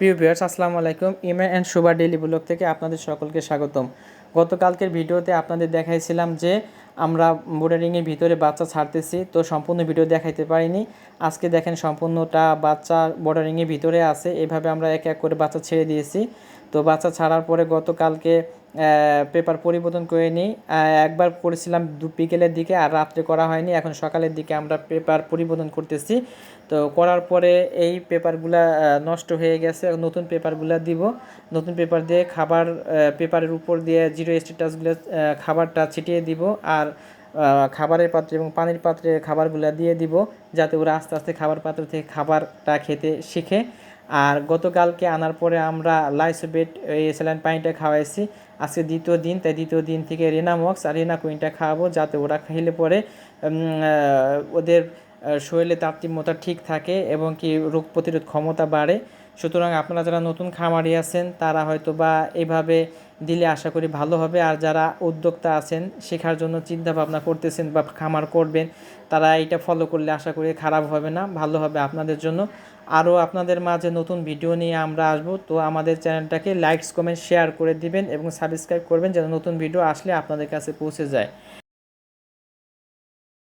প্রিয় ভিউয়ার্স, আসসালামু আলাইকুম। ইমে অ্যান্ড সুবা ডেলি ব্লগ থেকে আপনাদের সকলকে স্বাগতম। গতকালকের ভিডিওতে আপনাদের দেখাইছিলাম যে আমরা বোর্ডারিংয়ের ভিতরে বাচ্চা ছাড়তেছি, তো সম্পূর্ণ ভিডিও দেখাইতে পারিনি। আজকে দেখেন সম্পূর্ণটা বাচ্চা বোর্ডারিংয়ের ভিতরে আছে। এভাবে আমরা এক এক করে বাচ্চা ছেড়ে দিয়েছি। তো বাচ্চা ছাড়ার পরে গতকালকে পেপার পরিবর্তন করে নিই। একবার করেছিলাম দু বিকেলের দিকে আর রাত্রে করা হয়নি। এখন সকালের দিকে আমরা পেপার পরিবর্তন করতেছি। তো করার পরে এই পেপারগুলা নষ্ট হয়ে গেছে। নতুন পেপারগুলা দিব। নতুন পেপার দিয়ে খাবার পেপারের উপর দিয়ে জিরো স্টেটাসগুলো খাবারটা ছিটিয়ে দিব। আর খাবারের পাত্রে এবং পানির পাত্রে খাবারগুলো দিয়ে দিব যাতে ওরা আস্তে আস্তে খাবার পাত্র থেকে খাবারটা খেতে শিখে। আর গতকালকে আনার পরে আমরা লাইসোবেট এই স্যালাইন পানিটা খাওয়াইছি। আজকে দ্বিতীয় দিন, তাই দ্বিতীয় দিন থেকে রেনামক্স আর রেনা কুইনটা খাওয়াবো যাতে ওরা খেলে পরে ওদের শরীরে তারতম্যতা ঠিক থাকে এবং কি রোগ প্রতিরোধ ক্ষমতা বাড়ে। সুতরাং আপনারা যারা নতুন খামারি আছেন, তারা হয়তো বা এভাবে দিলে আশা করি ভালো হবে। আর যারা উদ্যোক্তা আছেন, শেখার জন্য চিন্তা ভাবনা করতেছেন বা খামার করবেন, তারা এটা ফলো করলে আশা করি খারাপ হবে না, ভালো হবে আপনাদের জন্য। আরও আপনাদের মাঝে নতুন ভিডিও নিয়ে আমরা আসব, তো আমাদের চ্যানেলটাকে লাইকস কমেন্ট শেয়ার করে দিবেন এবং সাবস্ক্রাইব করবেন যেন নতুন ভিডিও আসলে আপনাদের কাছে পৌঁছে যায়।